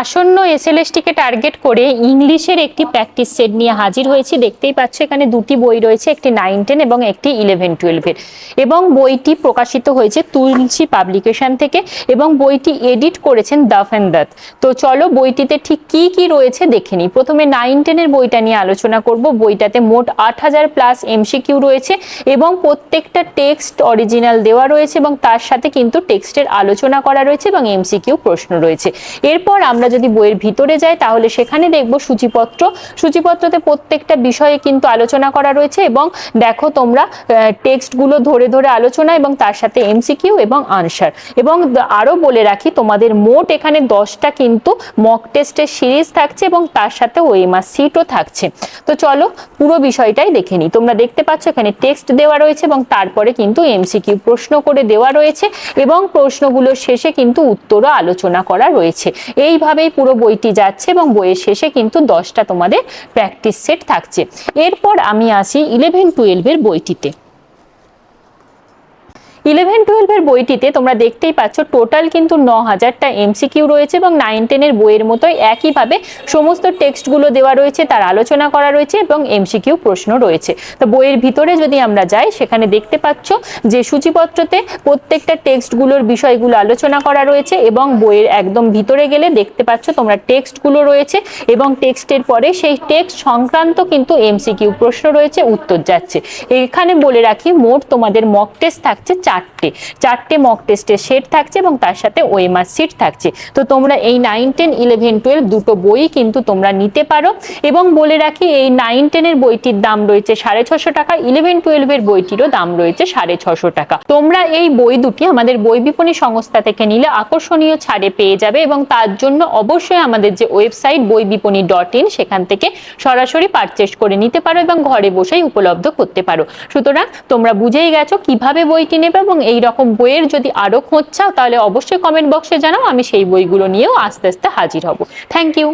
আসন্ন এসএলএসটিকে টার্গেট করে ইংলিশের একটি প্র্যাকটিস সেট নিয়ে হাজির হয়েছি। দেখতেই পাচ্ছ এখানে দুটি বই রয়েছে, একটি নাইন টেন এবং একটি ইলেভেন টুয়েলভের। এবং বইটি প্রকাশিত হয়েছে তুলসী পাবলিকেশন থেকে এবং বইটি এডিট করেছেন দাফ অ্যান্ড দাত। তো চলো বইটিতে ঠিক কি কি রয়েছে দেখে নিই। প্রথমে নাইন টেনের বইটা নিয়ে আলোচনা করব। বইটাতে মোট আট হাজার প্লাস এমসিকিউ রয়েছে এবং প্রত্যেকটা টেক্সট অরিজিনাল দেওয়া রয়েছে এবং তার সাথে কিন্তু টেক্সটের আলোচনা করা রয়েছে এবং এমসিকিউ প্রশ্ন রয়েছে। এরপর আমরা যদি বইয়ের ভিতরে যাই, তাহলে সেখানে দেখব সূচিপত্র। সূচিপত্রতে প্রত্যেকটা বিষয়ে কিন্তু আলোচনা করা রয়েছে এবং দেখো তোমরা টেক্সটগুলো ধরে ধরে আলোচনা এবং তার সাথে এমসিকিউ এবং আনসার। এবং দ- আরও বলে রাখি, তোমাদের মোট এখানে দশটা কিন্তু মক টেস্টের সিরিজ থাকছে এবং তার সাথে ওএমআর সিটও থাকছে। তো চলো পুরো বিষয়টাই দেখে নিই। তোমরা দেখতে পাচ্ছ এখানে টেক্সট দেওয়া রয়েছে এবং তারপরে কিন্তু এমসিকিউ প্রশ্ন করে দেওয়া রয়েছে এবং প্রশ্নগুলোর শেষে কিন্তু উত্তরও আলোচনা করা রয়েছে। এইভাবেই পুরো বইটি যাচ্ছে এবং বইয়ের শেষে কিন্তু দশটা তোমাদের প্র্যাকটিস সেট থাকছে। এরপর আমি আসি ইলেভেন টুয়েলভের বইটিতে। ইলেভেন টুয়েলভের বইটিতে তোমরা দেখতেই পাচ্ছ, টোটাল কিন্তু ন হাজারটা এমসিকিউ রয়েছে এবং নাইন টেনের বইয়ের মতোই একইভাবে সমস্ত টেক্সটগুলো দেওয়া রয়েছে, তার আলোচনা করা রয়েছে এবং এমসিকিউ প্রশ্ন রয়েছে। তো বইয়ের ভিতরে যদি আমরা যাই, সেখানে দেখতে পাচ্ছ যে সূচিপত্রতে প্রত্যেকটা টেক্সটগুলোর বিষয়গুলো আলোচনা করা রয়েছে এবং বইয়ের একদম ভিতরে গেলে দেখতে পাচ্ছ তোমরা টেক্সটগুলো রয়েছে এবং টেক্সটের পরে সেই টেক্সট সংক্রান্ত কিন্তু এমসিকিউ প্রশ্ন রয়েছে, উত্তর যাচ্ছে। এখানে বলে রাখি, মোট তোমাদের মক টেস্ট থাকছে চারটে চারটে মক টেস্টের সেট থাকছে এবং তার সাথে ওএমআর সিট থাকছে। তো তোমরা এই নাইন টেন ইলেভেন টুয়েলভ দুটো বই কিন্তু তোমরা নিতে পারো এবং বলে রাখি এই নাইন টেনের বইটির দাম রয়েছে সাড়ে ছশো টাকা ইলেভেন টুয়েলভের বইটিরও দাম রয়েছে সাড়ে ছশো টাকা। তোমরা এই বই দুটি আমাদের বই বিপণী সংস্থা থেকে নিলে আকর্ষণীয় ছাড়ে পেয়ে যাবে এবং তার জন্য অবশ্যই আমাদের যে ওয়েবসাইট বই বিপণী ডট ইন সেখান থেকে সরাসরি পারচেস করে নিতে পারো এবং ঘরে বসেই উপলব্ধ করতে পারো। সুতরাং তোমরা বুঝেই গেছো কীভাবে বইটি নেবে এবং এই রকম বইয়ের যদি আরও খোঁজ চাও, তাহলে অবশ্যই কমেন্ট বক্সে জানাও, আমি সেই বইগুলো নিয়েও আস্তে আস্তে হাজির হব। Thank you